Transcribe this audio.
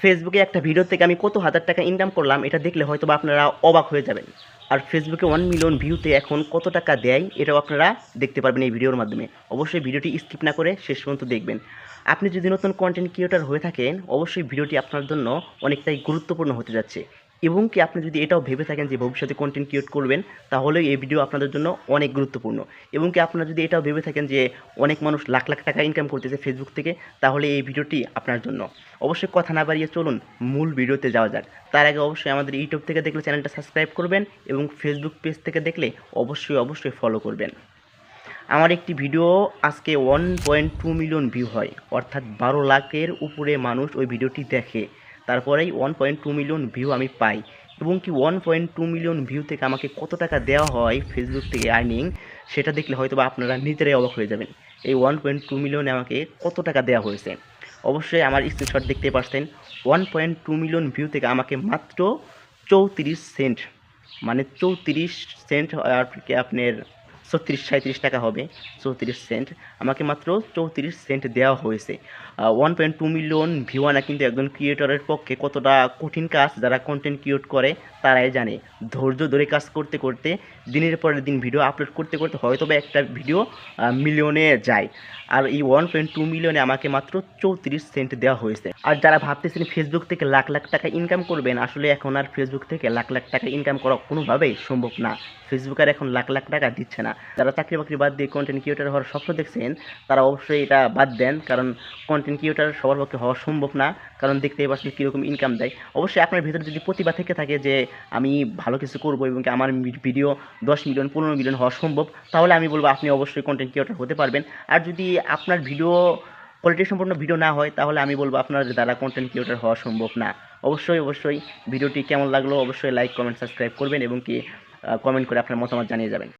ফেসবুকে একটা ভিডিও থেকে আমি কত হাজার টাকা ইনকাম করলাম, এটা দেখলে হয়তো আপনারা অবাক হয়ে যাবেন। আর ফেসবুকে ওয়ান মিলিয়ন ভিউতে এখন কত টাকা দেয়, এটাও আপনারা দেখতে পারবেন এই ভিডিওর মাধ্যমে। অবশ্যই ভিডিওটি স্কিপ না করে শেষ পর্যন্ত দেখবেন। আপনি যদি নতুন কন্টেন্ট ক্রিয়েটার হয়ে থাকেন, অবশ্যই ভিডিওটি আপনার জন্য অনেকটাই গুরুত্বপূর্ণ হতে যাচ্ছে। এবং কি আপনি যদি এটাও ভেবে থাকেন যে ভবিষ্যতে কন্টেন্ট ক্রিয়েট করবেন, তাহলে এই ভিডিও আপনাদের জন্য অনেক গুরুত্বপূর্ণ। এবং কি আপনারা যদি এটাও ভেবে থাকেন যে অনেক মানুষ লাখ লাখ টাকা ইনকাম করতেছে ফেসবুক থেকে, তাহলে এই ভিডিওটি আপনার জন্য। অবশ্যই কথা না বাড়িয়ে চলুন, মূল ভিডিওতে যাওয়া যাক। তার আগে অবশ্যই আমাদের ইউটিউব থেকে দেখলে চ্যানেলটা সাবস্ক্রাইব করবেন এবং ফেসবুক পেজ থেকে দেখলে অবশ্যই অবশ্যই ফলো করবেন। আমার একটি ভিডিও আজকে one point two million view হয়। অর্থাৎ বারো লাখের উপরে মানুষ ওই ভিডিওটি দেখে। তারপরেই one point two million view আমি পাই। এবং কি one point two million view থেকে আমাকে কত টাকা দেওয়া হয় ফেসবুক থেকে আর্নিং সেটা দেখলে হয়তো বা আপনারা নিজেরাই অবাক হয়ে যাবেন। এই ওয়ান পয়েন্ট টু মিলিয়নে আমাকে কত টাকা দেওয়া হয়েছে? অবশ্যই আমার স্ক্রিনশট দেখতে পাচ্ছেন one point two million view থেকে আমাকে মাত্র চৌত্রিশ সেন্ট মানে চৌত্রিশ সেন্ট আর কি আপনার ছত্রিশ সাঁত্রিশ টাকা হবে, চৌত্রিশ সেন্ট। আমাকে মাত্র চৌত্রিশ সেন্ট দেওয়া হয়েছে। ওয়ান পয়েন্ট টু মিলিয়ন ভিওয়ানা কিন্তু একজন ক্রিয়েটরের পক্ষে কতটা কঠিন কাজ যারা কন্টেন্ট ক্রিয়েট করে, তারাই জানে। ধৈর্য ধরে কাজ করতে করতে, দিনের পর দিন ভিডিও আপলোড করতে করতে হয়তো বা একটা ভিডিও মিলিয়নে যায়। আর এই ওয়ান পয়েন্ট টু মিলিয়নে আমাকে মাত্র চৌত্রিশ সেন্ট দেওয়া হয়েছে। আর যারা ভাবতেছেন ফেসবুক থেকে লাখ লাখ টাকা ইনকাম করবেন, আসলে এখন আর ফেসবুক থেকে লাখ লাখ টাকা ইনকাম করা কোনোভাবেই সম্ভব না। ফেসবুক আর এখন লাখ লাখ টাকা দিচ্ছে না। যারা চাকরি বাকরি বাদ দিয়ে কন্টেন্ট ক্রিয়েটার হওয়ার স্বপ্ন দেখছেন, তারা অবশ্যই এটা বাদ দেন, কারণ কন্টেন্ট ক্রিয়েটার সবার পক্ষে হওয়া সম্ভব না, কারণ দেখতেই পাচ্ছেন কীরকম ইনকাম দেয়। অবশ্যই আপনার ভিতরে যদি প্রতিভা থেকে থাকে যে, আমি ভালো কিছু করব এবং আমার ভিডিও দশ মিলিয়ন পনেরো মিলিয়ন হওয়া সম্ভব, তাহলে আমি বলব আপনি অবশ্যই কন্টেন্ট ক্রিয়েটার হতে পারবেন। আর যদি আপনার ভিডিও কোয়ালিটি সম্পূর্ণ ভিডিও না হয়, তাহলে আমি বলব আপনার দ্বারা কন্টেন্ট ক্রিয়েটার হওয়া সম্ভব না। অবশ্যই অবশ্যই ভিডিওটি কেমন লাগল অবশ্যই লাইক কমেন্ট সাবস্ক্রাইব করবেন এবং কি কমেন্ট করে আপনার মতামত জানিয়ে যাবেন।